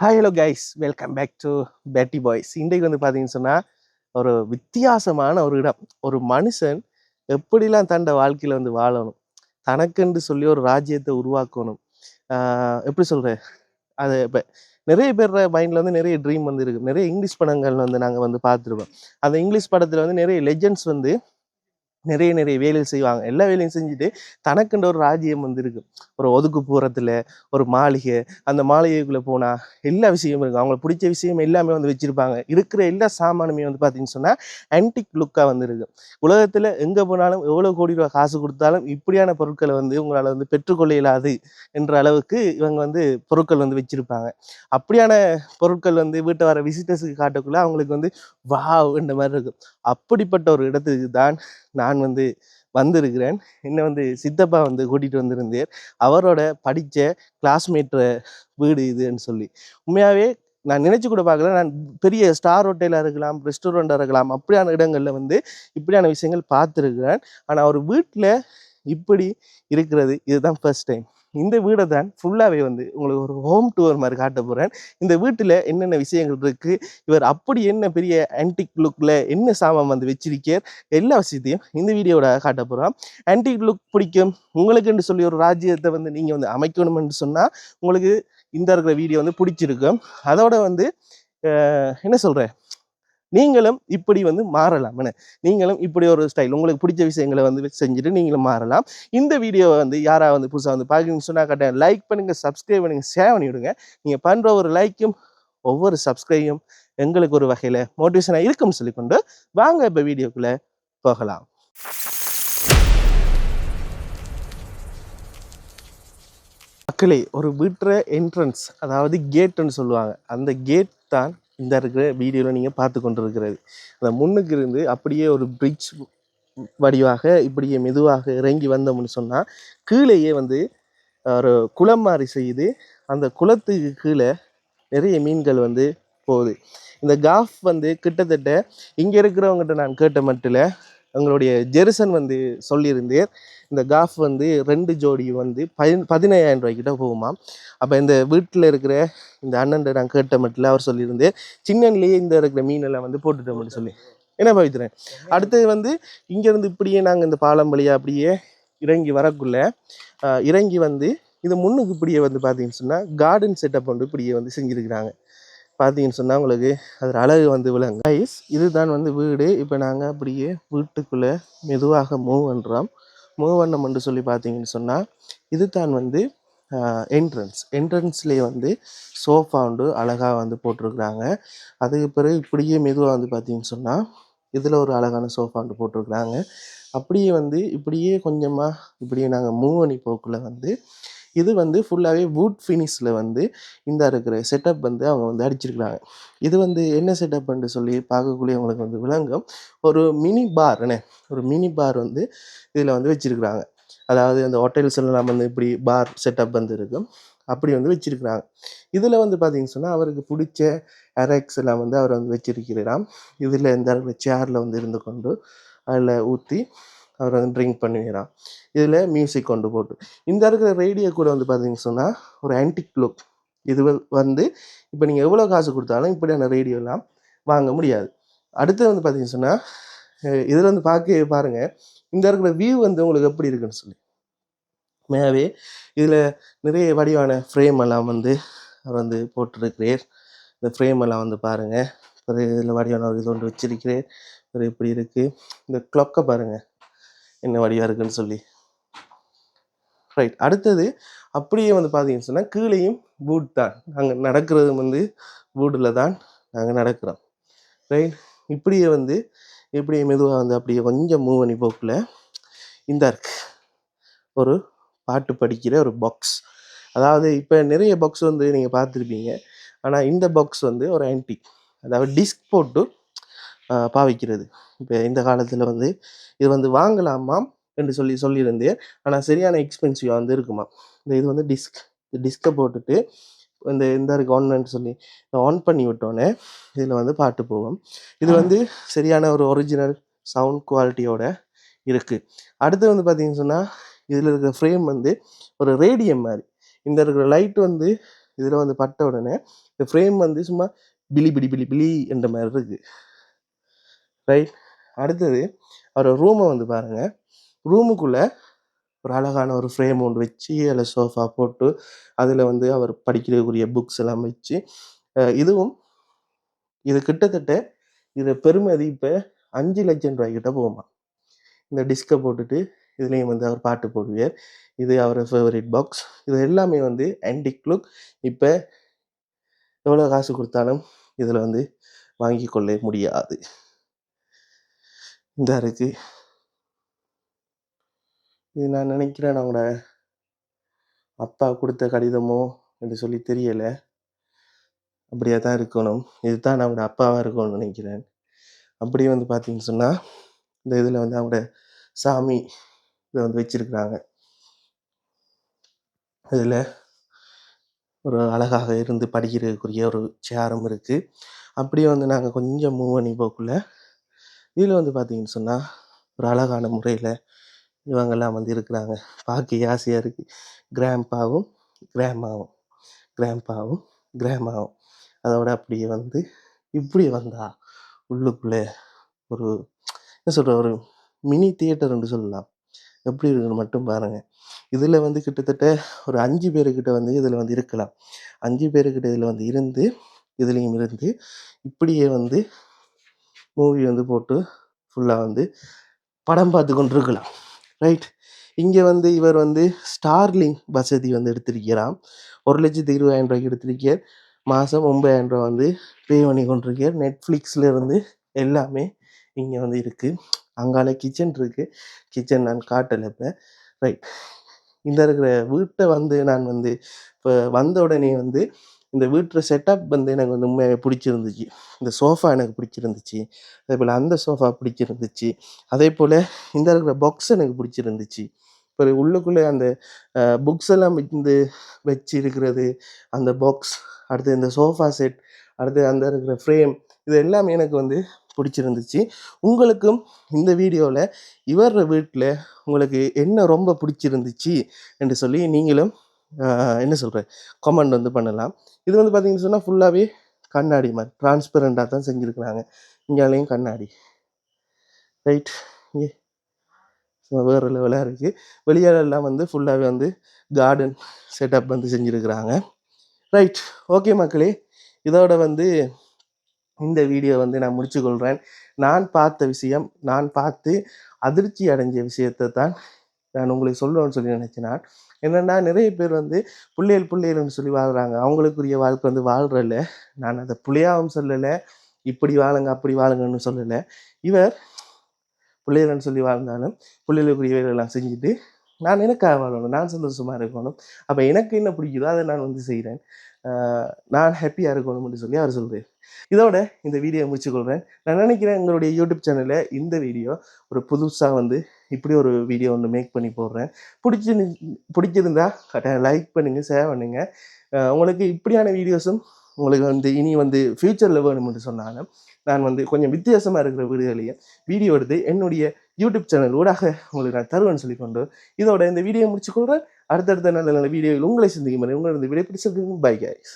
Hi hello guys welcome back to பேட்டி boys இன்றைக்கு வந்து பார்த்தீங்கன்னு சொன்னால் ஒரு வித்தியாசமான ஒரு இடம். ஒரு மனுஷன் எப்படிலாம் தண்ட வாழ்க்கையில் வந்து வாழணும்? தனக்கென்று சொல்லி ஒரு ராஜ்யத்தை உருவாக்கணும். எப்படி சொல்கிற அது இப்போ நிறைய பேர் மைண்டில் வந்து நிறைய ட்ரீம் வந்து இருக்குது நிறைய இங்கிலீஷ் படங்கள் வந்து நாங்கள் வந்து பார்த்துருக்கோம் அந்த இங்கிலீஷ் படத்தில் வந்து நிறைய லெஜெண்ட்ஸ் வந்து நிறைய நிறைய வேலைகள் செய்வாங்க. எல்லா வேலையும் செஞ்சுட்டு தனக்குன்ற ஒரு ராஜ்யம் வந்துருக்கு. ஒரு ஒதுக்கு போகிறதுல ஒரு மாளிகை அந்த மாளிகைக்குள்ளே போனால் எல்லா விஷயமும் இருக்கும். அவங்களுக்கு பிடிச்ச விஷயம் எல்லாமே வந்து வச்சுருப்பாங்க. இருக்கிற எல்லா சாமானுமே வந்து பார்த்தீங்கன்னு சொன்னால் ஆன்டிக் லுக்காக வந்துருக்கு. உலகத்தில் எங்கே போனாலும் எவ்வளோ கோடி ரூபா காசு கொடுத்தாலும் இப்படியான பொருட்களை வந்து உங்களால் வந்து பெற்றுக்கொள்ள இயலாது என்ற அளவுக்கு இவங்க வந்து பொருட்கள் வந்து வச்சுருப்பாங்க. அப்படியான பொருட்கள் வந்து வீட்டை வர விசிட்டர்ஸுக்கு காட்டக்குள்ளே அவங்களுக்கு வந்து வாவ் என்ற மாதிரி இருக்கும். அப்படிப்பட்ட ஒரு இடத்துக்கு தான் நான் நான் வந்து வந்திருக்கிறேன். என்னை வந்து சித்தப்பா வந்து கூட்டிகிட்டு வந்திருந்தேன் அவரோட படித்த கிளாஸ்மேட்டு வீடு இதுன்னு சொல்லி. உண்மையாகவே நான் நினச்சி கூட பார்க்கல. நான் பெரிய ஸ்டார் ஹோட்டலாக இருக்கலாம் ரெஸ்டாரண்ட்டாக இருக்கலாம் அப்படியான இடங்களில் வந்து இப்படியான விஷயங்கள் பார்த்துருக்கிறேன். ஆனால் அவர் வீட்டில் இப்படி இருக்கிறது இதுதான் ஃபர்ஸ்ட் டைம் இந்த வீடை தான் ஃபுல்லாகவே வந்து உங்களுக்கு ஒரு ஹோம் டூர் மாதிரி காட்ட போகிறேன் இந்த வீட்டில் என்னென்ன விஷயங்கள் இருக்குது இவர் அப்படி என்ன பெரிய ஆன்டிக் லுக்கில் என்ன சாமான் வந்து வச்சிருக்கார்? எல்லா விஷயத்தையும் இந்த வீடியோட காட்ட போகிறோம் ஆன்டிக் லுக் பிடிக்கும். உங்களுக்குன்னு சொல்லி ஒரு ராஜ்யத்தை வந்து நீங்கள் வந்து அமைக்கணும்னு சொன்னால் உங்களுக்கு இந்த இருக்கிற வீடியோ வந்து பிடிச்சிருக்கும். அதோட வந்து என்ன சொல்கிறேன் நீங்களும் இப்படி வந்து மாறலாம். என்ன? நீங்களும் இப்படி ஒரு ஸ்டைல் உங்களுக்கு பிடிச்ச விஷயங்களை வந்து செஞ்சுட்டு நீங்களும் மாறலாம். இந்த வீடியோவை வந்து யாராக வந்து புதுசாக வந்து பார்க்குறீங்கன்னு சொன்னால் கட்டாயம் லைக் பண்ணுங்கள் சப்ஸ்கிரைப் பண்ணுங்கள் ஷேர் பண்ணி விடுங்க. நீங்கள் பண்ணுற ஒரு லைக்கும் ஒவ்வொரு சப்ஸ்கிரைபும் எங்களுக்கு ஒரு வகையில் மோட்டிவேஷனாக இருக்கும்னு சொல்லிக்கொண்டு வாங்க இப்போ வீடியோக்குள்ளே போகலாம். மக்களே ஒரு வீட்டுற என்ட்ரன்ஸ் அதாவது கேட்டுன்னு சொல்லுவாங்க. அந்த கேட் தான் இந்த இருக்கிற வீடியோவில் நீங்கள் பார்த்து கொண்டு இருக்கிறது அந்த முன்னுக்கு இருந்து அப்படியே ஒரு பிரிட்ஜ் வடிவாக இப்படியே மெதுவாக இறங்கி வந்தோம்னு சொன்னால் கீழேயே வந்து ஒரு குளம் மாதிரி செய்து அந்த குளத்துக்கு கீழே நிறைய மீன்கள் வந்து போகுது. இந்த காஃப் வந்து கிட்டத்தட்ட இங்கே இருக்கிறவங்ககிட்ட நான் கேட்ட மட்டும் எங்களுடைய ஜெருசன் வந்து சொல்லியிருந்தேன். இந்த காஃப் வந்து ரெண்டு ஜோடி வந்து பதின பதினையாயிரம் ரூபாய்க்கிட்ட போகுமா அப்போ இந்த வீட்டில் இருக்கிற இந்த அண்ணன் நான் கேட்ட மட்டில் அவர் சொல்லியிருந்தேன் சின்னன்லேயே இந்த இருக்கிற மீனெல்லாம் வந்து போட்டுட்டோம்னு சொல்லி என்ன பவித்திரன் அடுத்தது வந்து இங்கேருந்து இப்படியே நாங்கள் இந்த பாலம் வழியாக அப்படியே இறங்கி வரக்குள்ள இறங்கி வந்து இது முன்னுக்கு இப்படியே வந்து பார்த்தீங்கன்னு சொன்னால் கார்டன் செட்டப் வந்து இப்படியே வந்து செஞ்சுருக்கிறாங்க. பார்த்தீங்கன்னு சொன்னால் உங்களுக்கு அதில் அழகு வந்து விளங்கு ஐஸ் இதுதான் வந்து வீடு. இப்போ நாங்கள் அப்படியே வீட்டுக்குள்ளே மெதுவாக மூவ் பண்ணுறோம் மூவண்ணம் என்று சொல்லி பார்த்தீங்கன்னு சொன்னால் இது தான் வந்து என்ட்ரன்ஸ் என்ட்ரன்ஸ்லேயே வந்து சோஃபா உண்டு அழகாக வந்து போட்டிருக்கிறாங்க. அதுக்கு பிறகு இப்படியே மெதுவாக வந்து பார்த்தீங்கன்னு சொன்னால் இதில் ஒரு அழகான சோஃபா வந்து போட்டிருக்கிறாங்க. அப்படியே வந்து இப்படியே கொஞ்சமாக இப்படியே நாங்கள் மூவணி போக்குள்ள வந்து இது வந்து ஃபுல்லாகவே வுட் ஃபினிஷில் வந்து இந்த இருக்கிற செட்டப் வந்து அவங்க வந்து அடிச்சிருக்கிறாங்க. இது வந்து என்ன செட்டப்னு சொல்லி பார்க்கக்கூடிய அவங்களுக்கு வந்து விளங்கும். ஒரு மினி பார் என்ன? ஒரு மினி பார் வந்து இதில் வந்து வச்சுருக்குறாங்க. அதாவது அந்த ஹோட்டல்ஸ் எல்லாம் வந்து இப்படி பார் செட்டப் வந்து இருக்கும். அப்படி வந்து வச்சுருக்குறாங்க. இதில் வந்து பார்த்தீங்கன்னு சொன்னால் அவருக்கு பிடிச்ச அரேக்ஸ் எல்லாம் வந்து அவர் வந்து வச்சிருக்கிறாராம் இதில் இந்த சேரில் வந்து இருந்து கொண்டு அதில் ஊற்றி அவர் வந்து ட்ரிங்க் பண்ணிக்கிறான் இதில் மியூசிக் கொண்டு போட்டு. இந்த இருக்கிற ரேடியோ கூட வந்து பார்த்தீங்கன்னு சொன்னால் ஒரு ஆன்டிக் லுக் இது வந்து இப்போ நீங்கள் எவ்வளோ காசு கொடுத்தாலும் இப்படியான ரேடியோலாம் வாங்க முடியாது. அடுத்து வந்து பார்த்தீங்கன்னு சொன்னால் இதில் வந்து பார்க்க பாருங்கள் இந்த இருக்கிற வியூ வந்து உங்களுக்கு எப்படி இருக்குன்னு சொல்லி. மேவே இதில் நிறைய வடிவான ஃப்ரேம் எல்லாம் வந்து அவர் வந்து போட்டிருக்கிறேன் இந்த ஃப்ரேம் எல்லாம் வந்து பாருங்கள் ஒரு இதில் வடிவான ஒரு இது ஒன்று வச்சிருக்கிறேன் ஒரு இப்படி இருக்குது இந்த க்ளொக்கை பாருங்கள் என்ன வழியாக இருக்குன்னு சொல்லி. ரைட் அடுத்தது அப்படியே வந்து பார்த்தீங்கன்னு சொன்னால் கீழேயும் பூட் தான். நாங்கள் நடக்கிறது வந்து பூட்டில் தான் நாங்கள் நடக்கிறோம். ரைட் இப்படியே வந்து இப்படியே மெதுவாக வந்து அப்படியே கொஞ்சம் மூவ் பண்ணி போக்கில் இந்த இருக்கு ஒரு பாட்டு படிக்கிற ஒரு பாக்ஸ் அதாவது இப்போ நிறைய பாக்ஸ் வந்து நீங்கள் பார்த்துருப்பீங்க. ஆனால் இந்த பாக்ஸ் வந்து ஒரு ஆன்டிக் அதாவது டிஸ்க் போட்டு பாவிக்கிறது. இப்போ இந்த காலத்தில் வந்து இது வந்து வாங்கலாமாம் என்று சொல்லி சொல்லியிருந்தேன். ஆனால் சரியான எக்ஸ்பென்சிவாக வந்து இருக்குமா? இந்த இது வந்து டிஸ்க் இந்த டிஸ்கை போட்டுட்டு இந்த இந்த இருக்கு ஆன்னு சொல்லி ஆன் பண்ணி விட்டோன்னே இதில் வந்து பாட்டு போகும். இது வந்து சரியான ஒரு ஒரிஜினல் சவுண்ட் குவாலிட்டியோட இருக்குது அடுத்து வந்து பார்த்தீங்கன்னு சொன்னால் இதில் இருக்கிற ஃப்ரேம் வந்து ஒரு ரேடியம் மாதிரி. இந்த இருக்கிற லைட் வந்து இதில் வந்து பட்ட உடனே இந்த ஃப்ரேம் வந்து சும்மா பிலி பிலி பிலி பிலி என்ற மாதிரி இருக்கு. ரைட் அடுத்தது அவரோட ரூமை வந்து பாருங்கள் ரூமுக்குள்ளே ஒரு அழகான ஒரு ஃப்ரேம் ஒன்று வச்சு அதில் சோஃபா போட்டு அதில் வந்து அவர் படிக்கிறதுக்குரிய புக்ஸ் எல்லாம் வச்சு இதுவும் இது கிட்டத்தட்ட இதை பெருமதி இப்போ அஞ்சு லட்சம் ரூபாய்க்கிட்ட போகுமா இந்த டிஸ்கை போட்டுட்டு இதுலேயும் வந்து அவர் பாட்டு போடுவார். இது அவரோட ஃபேவரட் பாக்ஸ் இது எல்லாமே வந்து ஆன்டிக் லுக் இப்போ எவ்வளோ காசு கொடுத்தாலும் இதில் வந்து வாங்கி கொள்ள முடியாது. இதாக இருக்கு. இது நான் நினைக்கிறேன் அவங்களோட அப்பா கொடுத்த கடிதமோ என்று சொல்லி தெரியலை. அப்படியே தான் இருக்கணும். இதுதான் அவங்களோட அப்பாவாக இருக்கணும்னு நினைக்கிறேன். அப்படியே வந்து பார்த்தீங்கன்னு சொன்னால் இந்த இதில் வந்து அவங்களோட சாமி இதை வந்து வச்சுருக்குறாங்க. இதில் ஒரு அழகாக இருந்து படிக்கிறதுக்குரிய ஒரு சேரும் இருக்குது அப்படியே வந்து நாங்கள் கொஞ்சம் மூவ் பண்ணி போக்குள்ளே இதில் வந்து பார்த்தீங்கன்னு சொன்னால் ஒரு அழகான முறையில் இவங்கெல்லாம் வந்து இருக்கிறாங்க. பார்க்க ஆசையாக இருக்குது கிராம்பாவும் கிராமாவும் கிராம்பாவும் கிராமாவும் அதோட அப்படியே வந்து இப்படி வந்தா உள்ளுக்குள்ளே ஒரு என்ன சொல்கிற ஒரு மினி தியேட்டர்னு சொல்லலாம். எப்படி இருக்குன்னு மட்டும் பாருங்கள் இதில் வந்து கிட்டத்தட்ட ஒரு அஞ்சு பேருக்கிட்ட வந்து இதில் வந்து இருக்கலாம். அஞ்சு பேருக்கிட்ட இதில் வந்து இருந்து இதுலேயும் இருந்து இப்படியே வந்து மூவி வந்து போட்டு ஃபுல்லாக வந்து படம் பார்த்து கொண்டிருக்கலாம். ரைட் இங்கே வந்து இவர் வந்து ஸ்டார்லிங் வசதி வந்து எடுத்திருக்கிறார். ஒரு லட்சத்தி இருபதாயிரம் ரூபாய்க்கு எடுத்திருக்கார் மாதம் ஒம்பதாயிரம் ரூபா வந்து பே பண்ணி கொண்டிருக்கார் நெட்ஃப்ளிக்ஸில் இருந்து எல்லாமே இங்கே வந்து இருக்குது அங்கால கிச்சன் இருக்குது கிச்சன் நான் காட்டில் இருப்பேன் ரைட் இந்த இருக்கிற வீட்டை வந்து நான் வந்து இப்போ வந்த உடனே வந்து இந்த வீட்டு செட்டப் வந்து எனக்கு வந்து உண்மையாகவே பிடிச்சிருந்துச்சு. இந்த சோஃபா எனக்கு பிடிச்சிருந்துச்சு. அதே போல் அந்த சோஃபா பிடிச்சிருந்துச்சு. அதே போல் இந்த இருக்கிற பாக்ஸ் எனக்கு பிடிச்சிருந்துச்சு. இப்போ உள்ளுக்குள்ளே அந்த புக்ஸ் எல்லாம் வந்து வச்சு இருக்கிறது அந்த பாக்ஸ் அடுத்து இந்த சோஃபா செட் அடுத்து அந்த இருக்கிற ஃப்ரேம் இது எல்லாமே எனக்கு வந்து பிடிச்சிருந்துச்சு. உங்களுக்கும் இந்த வீடியோவில் இவர் வீட்டில் உங்களுக்கு என்ன ரொம்ப பிடிச்சிருந்துச்சு என்று சொல்லி நீங்களும் என்ன சொல்கிறேன் கமெண்ட் வந்து பண்ணலாம். இது வந்து பார்த்தீங்கன்னு சொன்னால் ஃபுல்லாகவே கண்ணாடி மாதிரி. டிரான்ஸ்பரண்டாக தான் செஞ்சுருக்குறாங்க. இங்கேயும் கண்ணாடி. ரைட் இங்கே. வேறு லெவலாக இருக்குது வெளியாலெல்லாம் வந்து ஃபுல்லாகவே வந்து கார்டன் செட்டப் வந்து செஞ்சுருக்குறாங்க. ரைட் ஓகே மக்களே. இதோட வந்து இந்த வீடியோ வந்து நான் முடிச்சுக்கொள்கிறேன் நான் பார்த்த விஷயம் நான் பார்த்து அதிர்ச்சி அடைஞ்ச விஷயத்தை தான் நான் உங்களுக்கு சொல்லணும்னு சொல்லி நினைச்சேன் நான் என்னென்னா நிறைய பேர் வந்து புள்ளையல் புள்ளையல்னு சொல்லி வாழ்கிறாங்க அவங்களுக்குரிய வாழ்க்கை வந்து வாழ்கிறல நான் அதை புள்ளையாவும் சொல்லலை. இப்படி வாழுங்க அப்படி வாழுங்கன்னு சொல்லலை. இவர் பிள்ளைகள்னு சொல்லி வாழ்ந்தாலும் பிள்ளைகளுக்குரிய வேலையெல்லாம் செஞ்சுட்டு நான் எனக்காக வாழணும். நான் சந்தோஷமாக இருக்கணும். அப்போ எனக்கு என்ன பிடிக்குதோ அதை நான் வந்து செய்கிறேன் நான் ஹாப்பியாக இருக்கணும்னு சொல்லி அவர் சொல்கிறார் இதோட இந்த வீடியோ முடிச்சுக்கொள்கிறேன் நான் நினைக்கிறேன் எங்களுடைய யூடியூப் சேனலில் இந்த வீடியோ ஒரு புதுசாக வந்து இப்படி ஒரு வீடியோ ஒன்று மேக் பண்ணி போடுறேன். பிடிச்சி பிடிச்சிருந்தா கட்டாயம் லைக் பண்ணுங்கள் ஷேர் பண்ணுங்கள் உங்களுக்கு இப்படியான வீடியோஸும் உங்களுக்கு வந்து இனி வந்து ஃப்யூச்சரில் வேணும்னு சொன்னாலும் நான் வந்து கொஞ்சம் வித்தியாசமாக இருக்கிற வீடுகளையும் வீடியோ எடுத்து என்னுடைய யூடியூப் சேனல் ஊடாக உங்களுக்கு நான் தருவேன்னு சொல்லிக்கொண்டு இதோட இந்த வீடியோ முடிச்சுக்கொள்கிறேன் அடுத்தடுத்த நல்ல நல்ல வீடியோவில் உங்களை சிந்திக்கும் உங்களோட இந்த வீடியோ பிடிச்சிருக்கு பை கைஸ்